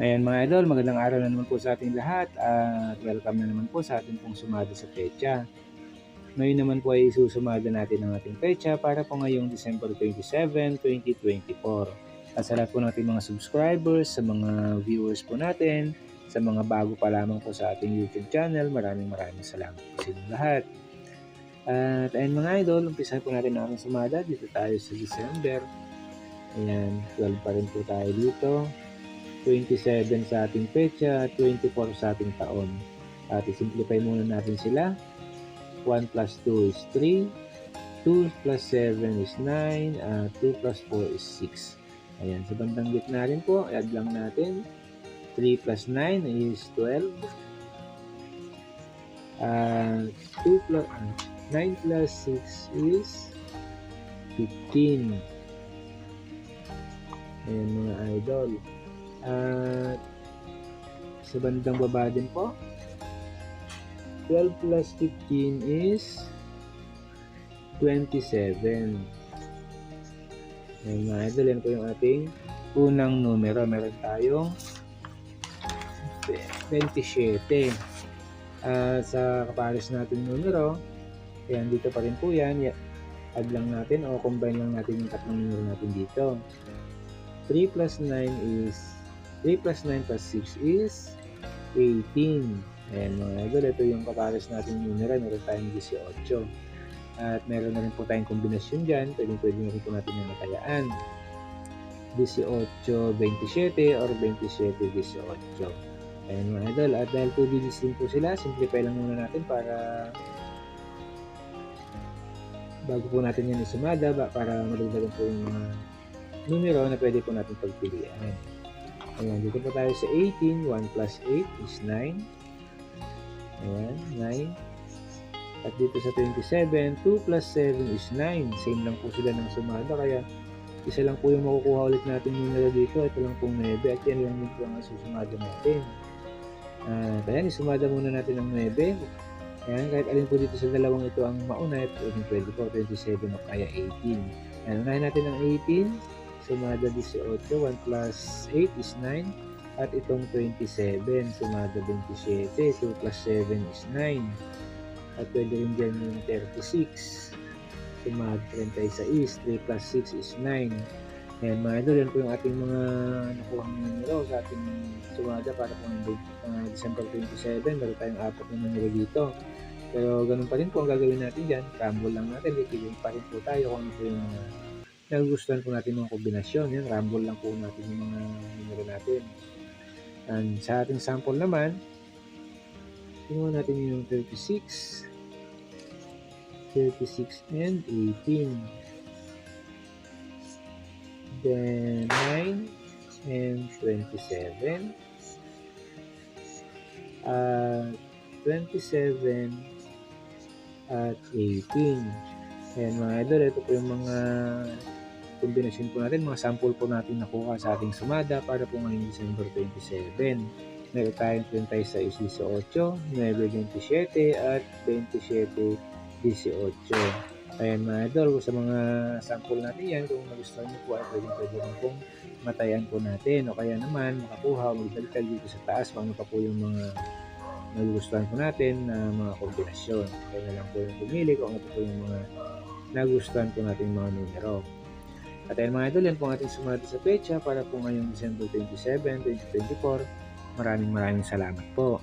Ayan mga idol, magandang araw na naman po sa ating lahat at welcome na naman po sa ating pong sumada sa pecha. Ngayon naman po ay isusumada natin ang ating pecha para po ngayong December 27, 2024. At sa lahat po nating mga subscribers, sa mga viewers po natin, sa mga bago pa lamang po sa ating YouTube channel, maraming maraming salamat po sa inyong lahat. At ayun mga idol, umpisa po natin ang sumada. Dito tayo sa December. Ayan, 12 pa rin po tayo dito. 27 sa ating pecha, 24 sa ating taon. At i-simplify muna natin sila. 1 plus 2 is 3, 2 plus 7 is 9, at 2 plus 4 is 6. Ayan, sa bandang gitna rin po, add lang natin. 3 plus 9 is 12. Uh, 2 plus, ah, 9 plus 6 is 15. Ayan mga idol. At sa bandang baba din po, 12 plus 15 is 27. Ayan mga idol, yan po yung ating unang numero. Meron tayong 27. At sa kapares natin numero, ayan dito pa rin po yan. Ya- Add lang natin o combine lang natin yung tatlong numero natin dito. 3 plus 9 is 3 plus 9 plus 6 is 18. Ayan mga idol, ito yung kapares natin numero. Meron tayong 18. At meron na rin po tayong kombinasyon dyan. Pwede pwede na rin po natin yung matayaan. 18, 27 or 27, 18. Ayan mga idol. At dahil 2 digits din po sila, simplify lang muna natin para bago po natin yan isumada para madagdagan po yung mga numero na pwede po natin pagpilian. Ayan, dito po tayo sa 18. 1 plus 8 is 9. Ayan, 9. At dito sa 27, 2 plus 7 is 9. Same lang po sila ng sumada, kaya isa lang po yung makukuha ulit natin numero dito. Ito lang pong 9 at yan lang din po ang susumada natin. At ayan, isumada muna natin ang 9. Ayan, kahit alin po dito sa dalawang ito ang mauna, pwede, pwede po 27 o kaya 18. Ayan, unahin natin ang 18. Sumada 18, 1 plus 8 is 9. At itong 27, sumada 27, 2 plus 7 is 9. At pwede rin dyan yung 36. Sumada 36, 3 plus 6 is 9. Ayan mga idol, yan po yung ating mga nakuha numero sa ating sumada para po ng uh, December 27. Meron tayong apat na numero dito. Pero ganun pa rin po ang gagawin natin dyan. Rumble lang natin. Pipiliin pa rin po tayo kung ano po yung uh, nagustuhan po natin mga kombinasyon. Yan, rumble lang po natin yung mga numero natin. And sa ating sample naman, tingnan natin yung 36, 36 and 18. Then 9 and 27. At 27 at 18. Ayan mga idol, ito po yung mga kombinasyon po natin, mga sample po natin nakuha sa ating sumada para po ngayong December 27. Meron tayong 26, 18, 9, 27 at 27, 18. Ayan mga idol, sa mga sample natin yan, kung nagustuhan nyo po ay pwede pwede rin pong matayan po natin o kaya naman makakuha o magdagdag dito sa taas kung ano pa po yung mga nagustuhan po natin na mga kombinasyon. Kaya na lang po yung pumili kung ano po yung mga nagustuhan po natin mga numero. At ayun mga idol, yan po ang ating sumati sa pecha para po ngayong December 27, 2024. Maraming maraming salamat po.